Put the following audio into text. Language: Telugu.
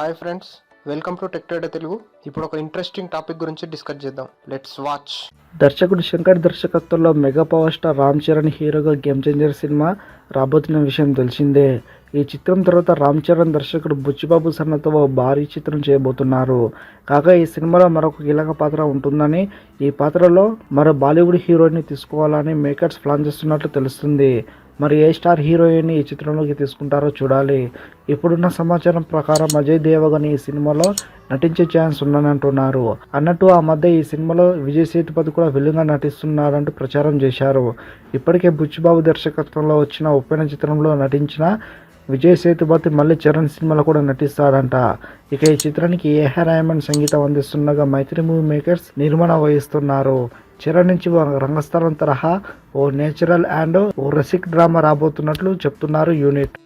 Hi friends welcome to tech Telugu ఇప్పుడు ఒక ఇంట్రెస్టింగ్ టాపిక్ గురించి డిస్కస్ చేద్దాం. లెట్స్ వాచ్ దర్శకుడు శంకర్ దర్శకత్వంలో mega power star Ram Charan హీరోగా గేమ్ చేంజర్ సినిమా రాబోతున్న విషయం తెలిసిందే. ఈ చిత్రం తర్వాత రామ్ చరణ్ దర్శకుడు బుచ్చిబాబు సన్నతో ఓ భారీ చిత్రం చేయబోతున్నారు. కాగా ఈ సినిమాలో మరొక కీలక పాత్ర ఉంటుందని ఈ పాత్రలో మరో బాలీవుడ్ హీరోయిన్ తీసుకోవాలని మేకర్స్ ప్లాన్ చేస్తున్నట్లు తెలుస్తుంది. మరి ఏ స్టార్ హీరోయిన్ ఈ చిత్రంలోకి తీసుకుంటారో చూడాలి. ఇప్పుడున్న సమాచారం ప్రకారం అజయ్ దేవగన్ ఈ సినిమాలో నటించే ఛాన్స్ ఉందని అంటున్నారు అన్నట్టు ఆ మధ్య ఈ సినిమాలో విజయ్ సేతుపతి కూడా విలుగా నటిస్తున్నారంటూ ప్రచారం చేశారు. ఇప్పటికే బుచ్చిబాబు దర్శకత్వంలో వచ్చిన ఉప్పెన చిత్రంలో నటించిన విజయ్ సేతుపతి మళ్ళీ చరణ్ సినిమాలో కూడా నటిస్తాడంట ఇక ఈ చిత్రానికి ఏహర్ రాయమన్ సంగీతం అందిస్తుండగా మైత్రి మూవీ మేకర్స్ నిర్మాణ వహిస్తున్నారు. చరణ్ నుంచి ఓ రంగస్థలం తరహా ఓ నేచురల్ అండ్ ఓ రసిక్ డ్రామా రాబోతున్నట్లు చెప్తున్నారు యూనిట్.